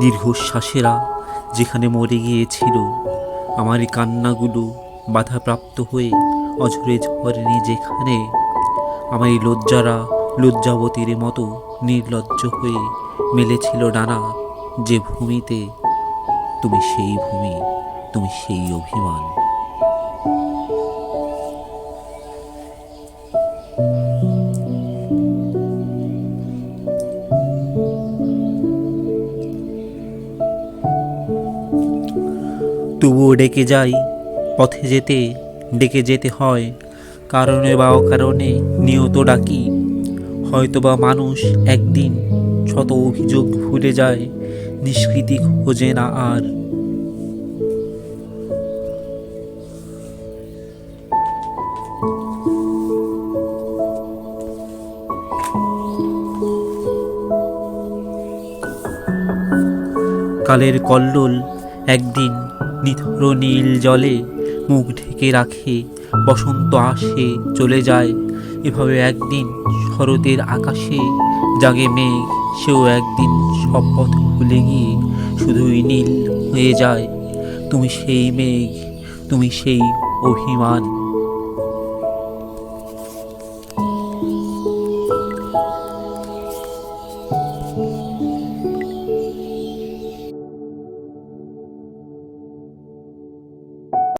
দীর্ঘশ্বাসেরা যেখানে মরে গিয়েছিল, আমার কান্নাগুলো বাধাপ্রাপ্ত হয়ে অঝরে ঝরেনি যেখানে আমার এই লজ্জারা লজ্জাবতীর মতো নির্লজ্জ হয়ে মেলেছিল ডানা যে ভূমিতে, তুমি সেই ভূমি, তুমি সেই অভিমান। তবুও ডেকে যাই, পথে যেতে, ডেকে যেতে হয়, কারণে বা অকারণে নিয়ত ডাকি। হয়তোবা মানুষ একদিন শত অভিযোগ ভুলে যায়, নিষ্কৃতি খোঁজে না আর। কালের কল্লোল একদিন নিথর নীল জলে মুখ ঢেকে রাখে, বসন্ত আসে, চলে যায়। এভাবে একদিন শরতের আকাশে জাগে মেঘ, সেও একদিন সব পথ ভুলে গিয়ে শুধুই নীল হয়ে যায়। তুমি সেই মেঘ, তুমি সেই অভিমান।